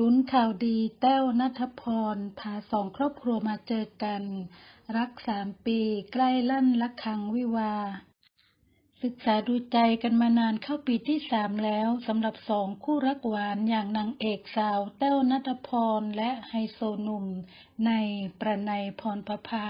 ลุ้นข่าวดีแต้วนัทพร พาสองครอบครัวมาเจอกัน รักสามปีใกล้ลั่นละคังวิวา ศึกษาดูใจกันมานานเข้าปีที่สามแล้วสำหรับสองคู่รักหวานอย่างนางเอกสาวแต้วนัทพร และไฮโซหนุ่มในประนัยพรประภา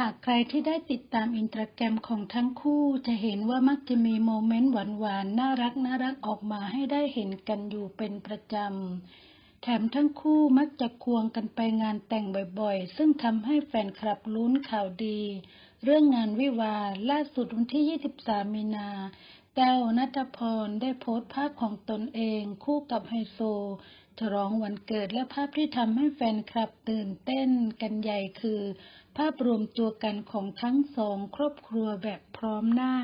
หากใครที่ได้ติดตามอินสตาแกรมของทั้งคู่จะเห็นว่ามักจะมีโมเมนต์หวานๆ น่ารักน่ารักออกมาให้ได้เห็นกันอยู่เป็นประจำ แถมทั้งคู่มักจะควงกันไปงานแต่งบ่อยๆ ซึ่งทำให้แฟนคลับลุ้นข่าวดี เรื่องงานวิวาล่าสุดวันที่ 23 มีนา แต้วนัทพรได้โพสต์ภาพของตนเองคู่กับไฮโซ ฉลองวันเกิดและภาพที่ทำให้แฟนคลับตื่นเต้นกันใหญ่คือ ภาพรวมตัวกันของทั้งสองครอบครัวแบบพร้อมหน้า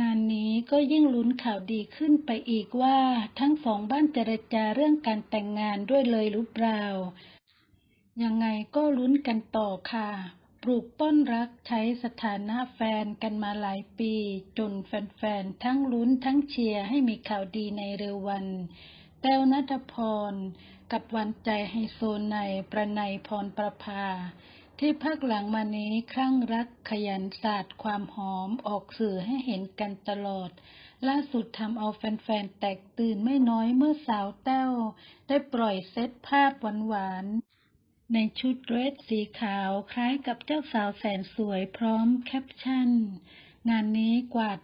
งานนี้ก็ยิ่งลุ้นข่าวดีขึ้นไปอีกว่า ทั้งสองบ้านเจรจาเรื่องการแต่งงานด้วยเลยหรือเปล่า ยังไงก็ลุ้นกันต่อค่ะ ปลูกต้นรักใช้สถานะแฟนกันมาหลายปี จนแฟนๆ ทั้งลุ้นทั้งเชียร์ให้มีข่าวดีในเร็ววันแต้วนัทพร กับวันใจไฮโซในประนัยพรประภา ที่พักหลังมานี้คลั่งรักขยันศาสตร์ความหอมออกสื่อให้เห็นกันตลอด ล่าสุดทำเอาแฟนๆ แตกตื่นไม่น้อยเมื่อสาวแต้ว ได้ปล่อยเซตภาพหวานๆ ในชุดเดรสสีขาวคล้ายกับเจ้าสาวแสนสวยพร้อมแคปชั่น งานนี้กวาด